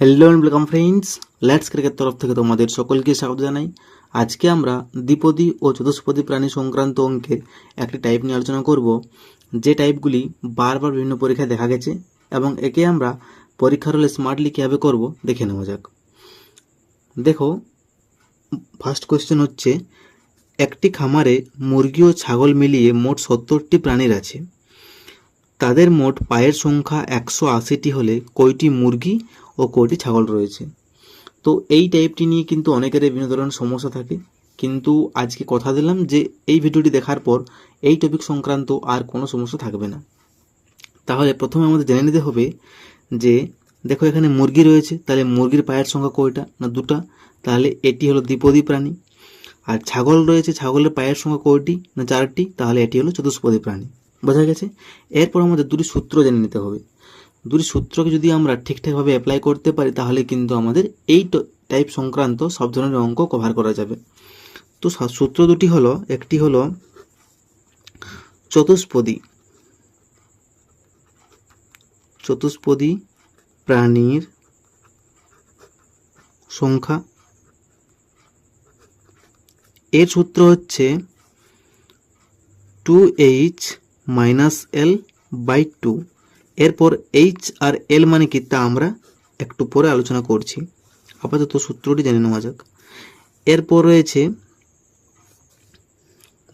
Hello and welcome friends let's cricket তরফ থেকে তোমাদের সকলকে স্বাগত জানাই। আজকে আমরা দ্বিপদী ও চতুষ্পদী প্রাণী সংক্রান্ত অঙ্কের একটি টাইপ নিয়ে আলোচনা করব। যে টাইপগুলি বারবার বিভিন্ন পরীক্ষায় দেখা গেছে এবং একে আমরা পরীক্ষার হলে স্মার্টলি কীভাবে করব, দেখে নেওয়া যাক। দেখো ফার্স্ট কোয়েশ্চেন হচ্ছে একটি খামারে মুরগি ও ছাগল মিলিয়ে মোট সত্তরটি প্রাণীর আছে। তাদের মোট পায়ের সংখ্যা একশো আশিটি হলে কয়টি মুরগি ও কয়টি ছাগল রয়েছে? তো এই টাইপটি নিয়ে কিন্তু অনেকেরই বিভিন্ন ধরনের সমস্যা থাকে। কিন্তু আজকে কথা দিলাম যে এই ভিডিওটি দেখার পর এই টপিক সংক্রান্ত আর কোনো সমস্যা থাকবে না। তাহলে প্রথমে আমাদের জেনে নিতে হবে যে, দেখো এখানে মুরগি রয়েছে, তাহলে মুরগির পায়ের সংখ্যা কয়টা না দুটা? তাহলে এটি হলো দ্বিপদী প্রাণী আর ছাগল রয়েছে, ছাগলের পায়ের সংখ্যা কয়টি না চারটি? তাহলে এটি হলো চতুষ্পদী প্রাণী। বোঝা গেছে? এরপর আমাদের দুটি সূত্র জেনে নিতে হবে। দুটি সূত্রকে যদি আমরা ঠিকঠাকভাবে অ্যাপ্লাই করতে পারি, তাহলে কিন্তু আমাদের এই টাইপ সংক্রান্ত সব ধরনের অঙ্ক কভার করা যাবে। তো সূত্র দুটি হলো, একটি হলো চতুষ্পদী। চতুষ্পদী প্রাণীর সংখ্যা এর সূত্র হচ্ছে two H minus L by two এরপর এইচ আর এল মানে কি তা আমরা একটু পরে আলোচনা করছি। আপাতত সূত্রটি জেনে নেওয়া যাক। এরপর রয়েছে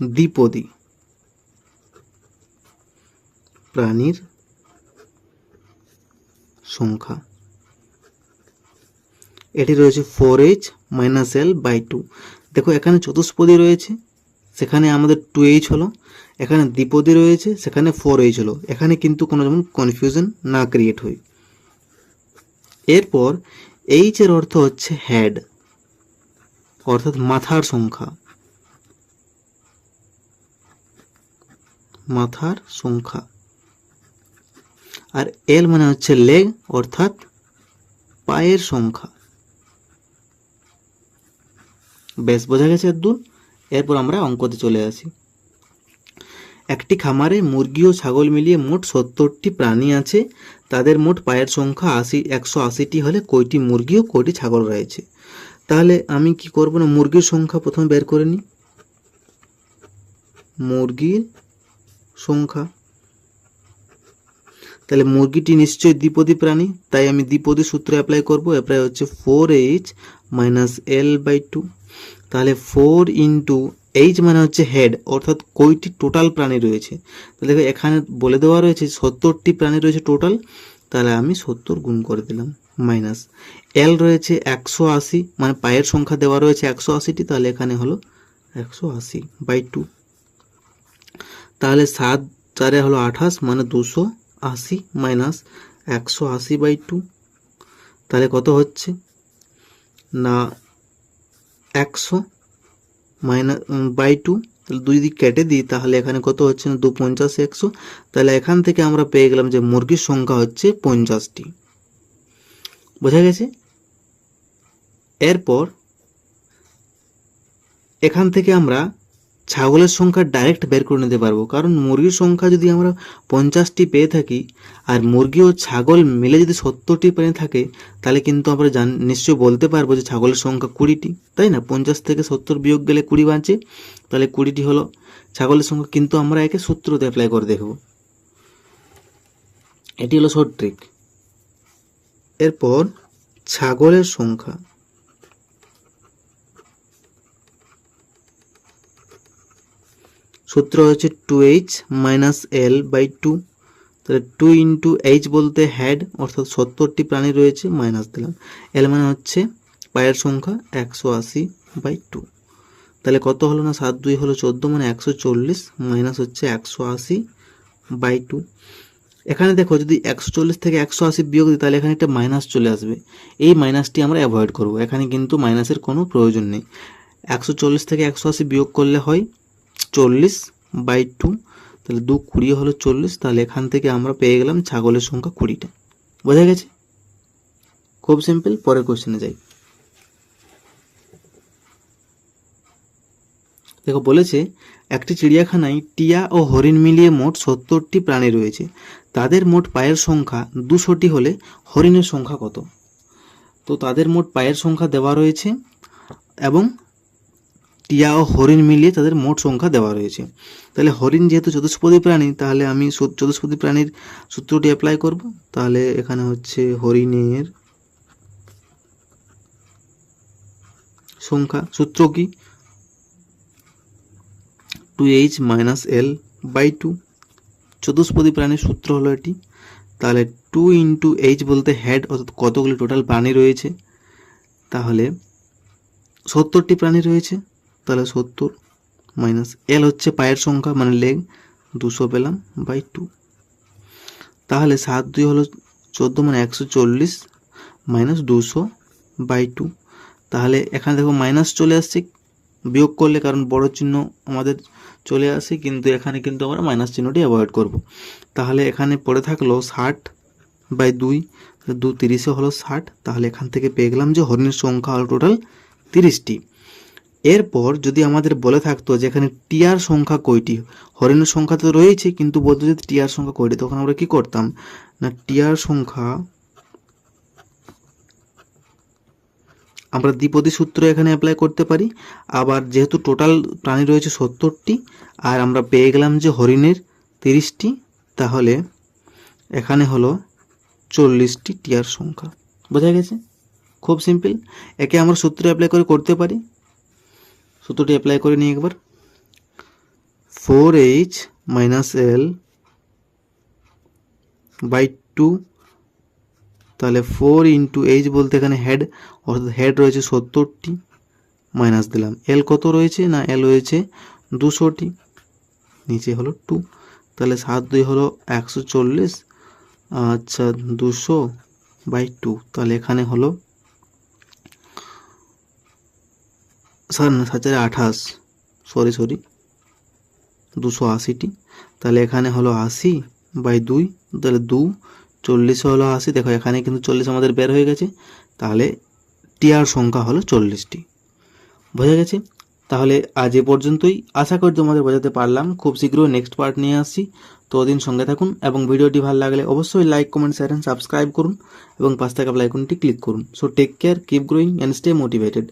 দ্বিপদী প্রাণীর সংখ্যা। এটি রয়েছে four H minus L by two দেখো, এখানে চতুষ্পদী রয়েছে, সেখানে আমাদের টু এইচ হলো, এখানে দ্বিপদী রয়েছে, সেখানে ফোর এইচ হলো। এখানে কিন্তু কোনো যেমন কনফিউশন না ক্রিয়েট হয়। এরপর এইচ এর অর্থ হচ্ছে হেড অর্থাৎ মাথার সংখ্যা। মাথার সংখ্যা। আর এল মানে হচ্ছে লেগ অর্থাৎ পায়ের সংখ্যা। বেশ বোঝা গেছে দূর এরপর আমরা অঙ্কতে চলে আসি। একটি খামারে মুরগি ও ছাগল মিলিয়ে মোট সত্তরটি প্রাণী আছে। তাদের মোট পায়ের সংখ্যা আশি, একশো আশিটি হলে কয়টি মুরগি ও কয়টি ছাগল রয়েছে? তাহলে আমি কি করব না মুরগির সংখ্যা প্রথমে বের করে নিই? মুরগির সংখ্যা। তাহলে মুরগিটি নিশ্চয়ই দ্বিপদী প্রাণী, তাই আমি দ্বিপদী সূত্র অ্যাপ্লাই করব। অ্যাপ্লাই হচ্ছে four H minus L by two তাহলে ফোর ইন্টু এইচ মানে হচ্ছে হেড অর্থাৎ কয়টি টোটাল প্রাণী রয়েছে? তাহলে এখানে বলে দেওয়া রয়েছে সত্তরটি প্রাণী রয়েছে টোটাল তাহলে আমি সত্তর গুণ করে দিলাম মাইনাস এল রয়েছে একশো আশি মানে পায়ের সংখ্যা দেওয়া রয়েছে একশো আশিটি, তাহলে এখানে হলো একশো আশি বাই টু তাহলে সাত চারে হলো আঠাশ মানে দুশো আশি মাইনাস একশো আশি বাই টু তাহলে কত হচ্ছে? না একশো মাইনাস বাই টু, তাহলে দুই দিক কেটে দিই, তাহলে এখানে কত হচ্ছে না, দু পঞ্চাশ একশো। তাহলে এখান থেকে আমরা পেয়ে গেলাম যে মুরগির সংখ্যা হচ্ছে পঞ্চাশটি। বোঝা গেছে? এরপর এখান থেকে আমরা ছাগলের সংখ্যা ডাইরেক্ট বের করে নিতে পারব। কারণ মুরগির সংখ্যা যদি আমরা পঞ্চাশটি পেয়ে থাকি আর মুরগি ও ছাগল মিলে যদি সত্তরটি পেয়ে থাকে, তাহলে কিন্তু আমরা জান নিশ্চয়ই বলতে পারব যে ছাগলের সংখ্যা কুড়িটি। তাই না? পঞ্চাশ থেকে সত্তর বিয়োগ গেলে কুড়ি বাঁচে, তাহলে কুড়িটি হলো। ছাগলের সংখ্যা কিন্তু আমরা একে সূত্রতে অ্যাপ্লাই করে দেখব। এটি হলো শর্ট ট্রিক এরপর ছাগলের সংখ্যা। সূত্র হচ্ছে two H minus L by two তাহলে টু ইন্টু এইচ বলতে হেড অর্থাৎ সত্তরটি প্রাণী রয়েছে মাইনাস দিলাম। এল মানে হচ্ছে পায়ের সংখ্যা একশো আশি বাই টু তাহলে কত হলো না? সাত দুই হলো চোদ্দ মানে একশো চল্লিশ মাইনাস হচ্ছে একশো আশি বাই টু এখানে দেখো, যদি একশো চল্লিশ থেকে একশো আশি বিয়োগ দিই, তাহলে এখানে একটা মাইনাস চলে আসবে। এই মাইনাসটি আমরা অ্যাভয়েড করব। এখানে কিন্তু মাইনাসের কোনো প্রয়োজন নেই। একশো চল্লিশ থেকে একশো আশি বিয়োগ করলে হয় চল্লিশ বাই টু তাহলে দু কুড়ি হলো চল্লিশ, তাহলে এখান থেকে আমরা পেয়ে গেলাম ছাগলের সংখ্যা কুড়িটা। বোঝা গেছে? খুব সিম্পল পরের কোশ্চেনে যাই। দেখো, বলেছে, একটি চিড়িয়াখানায় টিয়া ও হরিণ মিলিয়ে মোট সত্তরটি প্রাণী রয়েছে। তাদের মোট পায়ের সংখ্যা দুশোটি হলে হরিণের সংখ্যা কত? তো তাদের মোট পায়ের সংখ্যা দেওয়া রয়েছে এবং টিয়া ও হরিণ মিলিয়ে তাদের মোট সংখ্যা দেওয়া রয়েছে। তাহলে হরিণ যেহেতু চতুষ্পদী প্রাণী, তাহলে আমি চতুষ্পদী প্রাণীর সূত্রটি অ্যাপ্লাই করব। তাহলে এখানে হচ্ছে হরিণের সংখ্যা, সূত্র কি? Two H minus L by two চতুষ্পদী প্রাণীর সূত্র হলো এটি। তাহলে টু ইন্টু এইচ বলতে হেড অর্থাৎ কতগুলি টোটাল প্রাণী রয়েছে? তাহলে সত্তরটি প্রাণী রয়েছে। তাহলে সত্তর মাইনাস এল হচ্ছে পায়ের সংখ্যা মানে লেগ, দুশো পেলাম বাই টু তাহলে সাত দুই হলো চোদ্দ মানে একশো চল্লিশ মাইনাস দুশো বাই টু তাহলে এখানে দেখো মাইনাস চলে আসছে, বিয়োগ করলে কারণ বড় চিহ্ন আমাদের চলে আসে, কিন্তু এখানে কিন্তু আমরা মাইনাস চিহ্নটি অ্যাভয়েড করব। তাহলে এখানে পড়ে থাকল ষাট বাই দুই দু তিরিশে হলো ষাট, তাহলে এখান থেকে পেয়ে গেলাম যে হরিণের সংখ্যা হলো টোটাল তিরিশটি। এরপর যদি আমাদের বলে থাকতো যে এখানে টিয়ার সংখ্যা কয়টি? হরিণের সংখ্যা তো রয়েছে, কিন্তু বলতো যে টিয়ার সংখ্যা কয়টি? তখন আমরা কি করতাম? না টিয়ার সংখ্যা আমরা দ্বিপদী সূত্র এখানে অ্যাপ্লাই করতে পারি। আবার যেহেতু টোটাল প্রাণী রয়েছে সত্তরটি, আর আমরা পেয়ে গেলাম যে হরিণের তিরিশটি, তাহলে এখানে হলো চল্লিশটি টিয়ার সংখ্যা। বোঝা গেছে? খুব সিম্পল একে আমরা সূত্র অ্যাপ্লাই করে করতে পারি। সূত্রটি অ্যাপ্লাই করে নিই একবার। Four H minus L by two তাহলে ফোর ইন্টু এইচ বলতে এখানে হেড অর্থাৎ হেড রয়েছে সত্তরটি মাইনাস দিলাম। এল কত রয়েছে না এল রয়েছে দুশোটি, নিচে হলো টু তাহলে সাত দুই হলো একশো চল্লিশ আচ্ছা দুশো বাই টু তাহলে এখানে হলো স্যার না সাত চারে আঠাশ। সরি সরি দুশো আশিটি। তাহলে এখানে হলো আশি বাই দুই, তাহলে দু, চল্লিশে হলো আশি। দেখো, এখানে কিন্তু চল্লিশ আমাদের বের হয়ে গেছে। তাহলে টিয়ার সংখ্যা হলো চল্লিশটি। বোঝা গেছে? তাহলে আজ এ পর্যন্তই। আশা করি তোমাদের বোঝাতে পারলাম। খুব শীঘ্রই নেক্সট পার্ট নিয়ে আসছি। ততদিন সঙ্গে থাকুন এবং ভিডিওটি ভালো লাগলে অবশ্যই like comment share and subscribe করুন এবং পাঁচ টাকা আইকনটি ক্লিক করুন। So take care keep growing and stay motivated